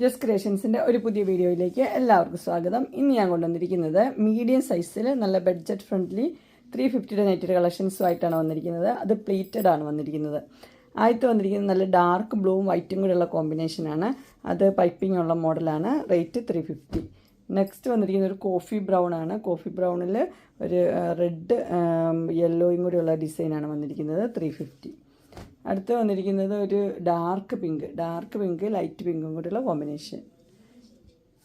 ജസ് ക്രിയേഷൻസിന്റെ ഒരു പുതിയ വീഡിയോയിലേക്ക് എല്ലാവർക്കും സ്വാഗതം. ഇന്ന് ഞാൻ കൊണ്ടുവന്നിരിക്കുന്നത് മീഡിയം സൈസിൽ നല്ല ബഡ്ജറ്റ് ഫ്രണ്ട്ലി ത്രീ ഫിഫ്റ്റിയുടെ നെറ്റഡ് കളക്ഷൻസുമായിട്ടാണ് വന്നിരിക്കുന്നത്. അത് പ്ലീറ്റഡ് ആണ് വന്നിരിക്കുന്നത്. ആദ്യത്തെ വന്നിരിക്കുന്നത് നല്ല ഡാർക്ക് ബ്ലൂവും വൈറ്റും കൂടെയുള്ള കോമ്പിനേഷനാണ് അത് പൈപ്പിംഗ് ഉള്ള മോഡലാണ് റേറ്റ് ത്രീ ഫിഫ്റ്റി നെക്സ്റ്റ് വന്നിരിക്കുന്നത് ഒരു കോഫി ബ്രൗൺ ആണ്. കോഫി ബ്രൗണിൽ ഒരു റെഡ് യെല്ലോയും കൂടിയുള്ള ഡിസൈനാണ് വന്നിരിക്കുന്നത് ത്രീ ഫിഫ്റ്റി അടുത്ത് വന്നിരിക്കുന്നത് ഒരു dark pink dark pink light പിങ്കും കൂടെയുള്ള കോമ്പിനേഷൻ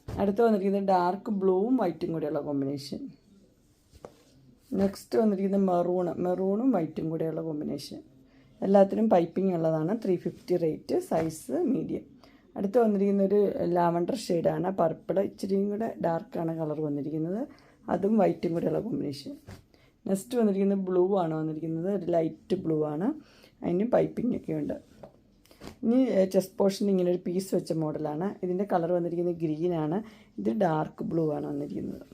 അടുത്ത് വന്നിരിക്കുന്നത് ഡാർക്ക് ബ്ലൂവും വൈറ്റും കൂടെയുള്ള കോമ്പിനേഷൻ നെക്സ്റ്റ് വന്നിരിക്കുന്നത് മെറൂണ് മെറൂണും വൈറ്റും കൂടെയുള്ള കോമ്പിനേഷൻ എല്ലാത്തിനും പൈപ്പിംഗ് ഉള്ളതാണ്. Three fifty rate size medium അടുത്ത് വന്നിരിക്കുന്ന ഒരു ലാവണ്ടർ ഷെയ്ഡാണ് പർപ്പിൾ ഇച്ചിരിയും കൂടെ ഡാർക്കാണ് കളർ വന്നിരിക്കുന്നത്. അതും വൈറ്റും കൂടെയുള്ള കോമ്പിനേഷൻ നെക്സ്റ്റ് വന്നിരിക്കുന്നത് ബ്ലൂ ആണ് വന്നിരിക്കുന്നത്. ഒരു ലൈറ്റ് ബ്ലൂ ആണ്. അതിന് പൈപ്പിംഗ് ഒക്കെ ഉണ്ട്. ഇനി ചെസ്റ്റ് പോർഷനിൽ ഇങ്ങനെ ഒരു പീസ് വെച്ച മോഡലാണ് ഇതിന്റെ കളർ വന്നിരിക്കുന്നത് ഗ്രീനാണ് ഇത് ഡാർക്ക് ബ്ലൂ ആണ് വന്നിരിക്കുന്നത്.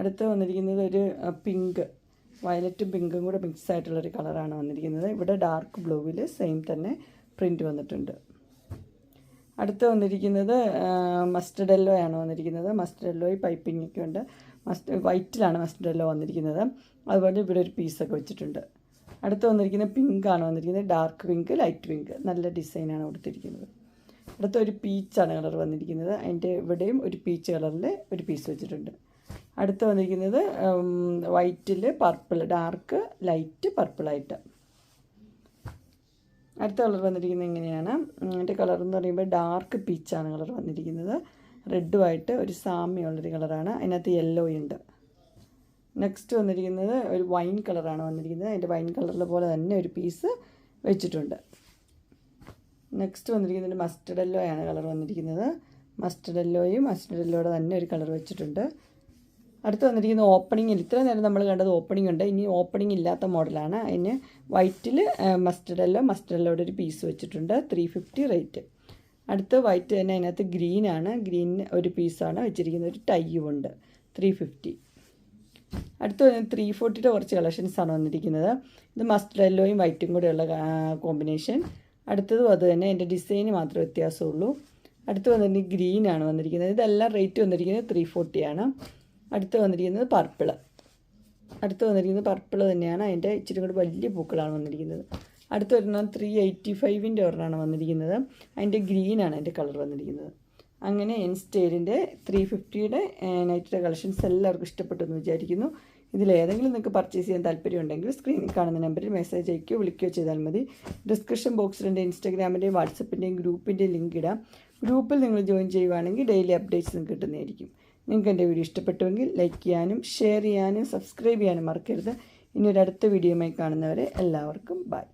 അടുത്ത് വന്നിരിക്കുന്നത് ഒരു പിങ്ക് വയലറ്റും പിങ്കും കൂടെ മിക്സ് ആയിട്ടുള്ളൊരു കളറാണ് വന്നിരിക്കുന്നത്. ഇവിടെ ഡാർക്ക് ബ്ലൂവിൽ സെയിം തന്നെ പ്രിന്റ് വന്നിട്ടുണ്ട്. അടുത്ത് വന്നിരിക്കുന്നത് മസ്റ്റർഡ് യെല്ലോ ആണ് വന്നിരിക്കുന്നത്. മസ്റ്റർഡ് യെല്ലോയിൽ പൈപ്പിംഗ് ഒക്കെ ഉണ്ട്. മസ്റ്റ് വൈറ്റിലാണ് മസ്റ്റർഡ് യെല്ലോ വന്നിരിക്കുന്നത്. അതുപോലെ ഇവിടെ ഒരു പീസൊക്കെ വെച്ചിട്ടുണ്ട്. അടുത്ത് വന്നിരിക്കുന്നത് പിങ്ക് ആണ് വന്നിരിക്കുന്നത്. ഡാർക്ക് പിങ്ക് ലൈറ്റ് പിങ്ക് നല്ല ഡിസൈനാണ് കൊടുത്തിരിക്കുന്നത്. അടുത്ത ഒരു പീച്ചാണ് കളർ വന്നിരിക്കുന്നത്. അതിന്റെ ഇവിടെയും ഒരു പീച്ച് കളറിൽ ഒരു പീസ് വെച്ചിട്ടുണ്ട്. അടുത്ത് വന്നിരിക്കുന്നത് വൈറ്റിൽ പർപ്പിൾ ഡാർക്ക് ലൈറ്റ് പർപ്പിളായിട്ട് അടുത്ത കളർ വന്നിരിക്കുന്നത് ഇങ്ങനെയാണ്. അതിന്റെ കളർ എന്ന് പറയുമ്പോൾ ഡാർക്ക് പീച്ചാണ് കളർ വന്നിരിക്കുന്നത്. റെഡുമായിട്ട് ഒരു സാമ്യമുള്ളൊരു കളറാണ് അതിനകത്ത് യെല്ലോ ഉണ്ട്. നെക്സ്റ്റ് വന്നിരിക്കുന്നത് ഒരു വൈൻ കളറാണ് വന്നിരിക്കുന്നത്. അതിന്റെ വൈൻ കളറിലെ പോലെ തന്നെ ഒരു പീസ് വെച്ചിട്ടുണ്ട്. നെക്സ്റ്റ് വന്നിരിക്കുന്നത് മസ്റ്റർഡ് ആണ് കളർ വന്നിരിക്കുന്നത്. മസ്റ്റർഡ് യെല്ലോയും മസ്റ്റർഡ് തന്നെ ഒരു കളർ വെച്ചിട്ടുണ്ട്. അടുത്ത് വന്നിരിക്കുന്ന ഓപ്പണിങ്ങിൽ ഇത്ര നേരം നമ്മൾ കണ്ടത് ഓപ്പണിംഗ് ഉണ്ട്. ഇനി ഓപ്പണിംഗ് ഇല്ലാത്ത മോഡലാണ് അതിന് വൈറ്റിൽ മസ്റ്റർഡ് യെല്ലോ മസ്റ്റർഡ് ഒരു പീസ് വെച്ചിട്ടുണ്ട്. ത്രീ ഫിഫ്റ്റി റേറ്റ് അടുത്ത് വൈറ്റ് തന്നെ അതിനകത്ത് ഗ്രീനാണ് ഗ്രീൻ ഒരു പീസാണ് വെച്ചിരിക്കുന്നത്. ഒരു ടൈയും ഉണ്ട്. ത്രീ ഫിഫ്റ്റി അടുത്ത് ത്രീ ഫോർട്ടിയുടെ കുറച്ച് കളക്ഷൻസാണ് വന്നിരിക്കുന്നത്. ഇത് മസ്റ്റർഡ് യെല്ലോയും വൈറ്റും കൂടെയുള്ള കോമ്പിനേഷൻ അടുത്തതും അത് തന്നെ എന്റെ ഡിസൈന് മാത്രമേ വ്യത്യാസമുള്ളൂ. അടുത്ത് വന്നിരിക്കുന്നത് ഗ്രീനാണ് വന്നിരിക്കുന്നത്. ഇതെല്ലാം റേറ്റ് വന്നിരിക്കുന്നത് ത്രീ ഫോർട്ടിയാണ് അടുത്ത് വന്നിരിക്കുന്നത് പർപ്പിൾ അടുത്ത് വന്നിരിക്കുന്നത് പർപ്പിൾ തന്നെയാണ്. അതിന്റെ ഇച്ചിരി കൂടി വലിയ പൂക്കളാണ് വന്നിരിക്കുന്നത്. അടുത്ത് വരുന്ന ത്രീ എയ്റ്റി ഫൈവിന്റെ ഒരെണ്ണമാണ് വന്നിരിക്കുന്നത്. അതിന്റെ ഗ്രീനാണ് അതിന്റെ കളർ വന്നിരിക്കുന്നത്. അങ്ങനെ എൻ സ്റ്റേലിന്റെ ത്രീ ഫിഫ്റ്റിയുടെ നൈറ്റിയുടെ കളക്ഷൻസ് എല്ലാവർക്കും ഇഷ്ടപ്പെട്ടെന്ന് വിചാരിക്കുന്നു. ഇതിലേതെങ്കിലും നിങ്ങൾക്ക് പർച്ചേസ് ചെയ്യാൻ താല്പര്യമുണ്ടെങ്കിൽ സ്ക്രീനിൽ കാണുന്ന നമ്പറിൽ മെസ്സേജ് അയക്കുകയോ വിളിക്കുകയോ ചെയ്താൽ മതി. ഡിസ്ക്രിപ്ഷൻ ബോക്സിൽ ഇൻസ്റ്റാഗ്രാമിന്റെയും വാട്സപ്പിന്റെയും ഗ്രൂപ്പിന്റെയും ലിങ്ക് ഇടാം. ഗ്രൂപ്പിൽ നിങ്ങൾ ജോയിൻ ചെയ്യുവാണെങ്കിൽ ഡെയിലി അപ്ഡേറ്റ്സ് നിങ്ങൾക്ക് കിട്ടുന്നതായിരിക്കും. നിങ്ങൾക്ക് എന്റെ വീഡിയോ ഇഷ്ടപ്പെട്ടുവെങ്കിൽ ലൈക്ക് ചെയ്യാനും ഷെയർ ചെയ്യാനും സബ്സ്ക്രൈബ് ചെയ്യാനും മറക്കരുത്. ഇനി ഒരു അടുത്ത വീഡിയോയുമായി കാണുന്നവരെ എല്ലാവർക്കും ബൈ